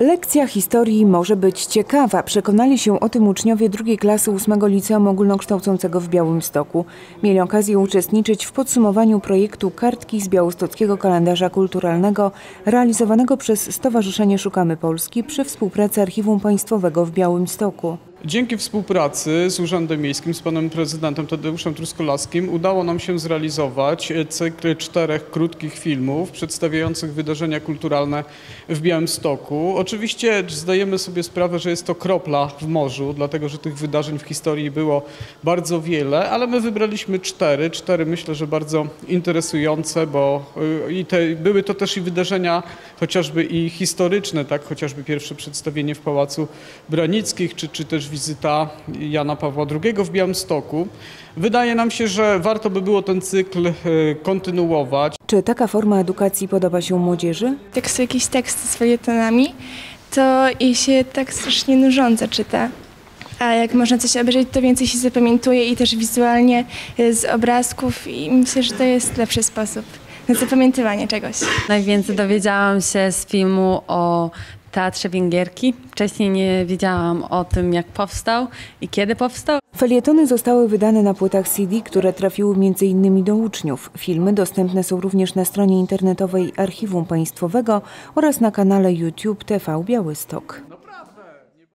Lekcja historii może być ciekawa. Przekonali się o tym uczniowie drugiej klasy ósmego Liceum Ogólnokształcącego w Białymstoku. Mieli okazję uczestniczyć w podsumowaniu projektu Kartki z Białostockiego Kalendarza Kulturalnego realizowanego przez Stowarzyszenie Szukamy Polski przy współpracy Archiwum Państwowego w Białymstoku. Dzięki współpracy z Urzędem Miejskim, z panem prezydentem Tadeuszem Truskolaskim udało nam się zrealizować e, cykl czterech krótkich filmów przedstawiających wydarzenia kulturalne w Białymstoku. Oczywiście zdajemy sobie sprawę, że jest to kropla w morzu, dlatego że tych wydarzeń w historii było bardzo wiele, ale my wybraliśmy cztery. Cztery myślę, że bardzo interesujące, bo y, i te, były to też i wydarzenia chociażby i historyczne, tak, chociażby pierwsze przedstawienie w Pałacu Branickich, czy, czy też wizyta Jana Pawła II w Białymstoku. Wydaje nam się, że warto by było ten cykl e, kontynuować. Czy taka forma edukacji podoba się młodzieży? Jak są jakieś teksty z felietonami, to jej się tak strasznie nużąco czyta. A jak można coś obejrzeć, to więcej się zapamiętuje i też wizualnie y, z obrazków i myślę, że to jest lepszy sposób zapamiętywanie czegoś. Najwięcej dowiedziałam się z filmu o Teatrze Węgierki. Wcześniej nie wiedziałam o tym, jak powstał i kiedy powstał. Felietony zostały wydane na płytach CD, które trafiły m.in. do uczniów. Filmy dostępne są również na stronie internetowej Archiwum Państwowego oraz na kanale YouTube TV Białystok.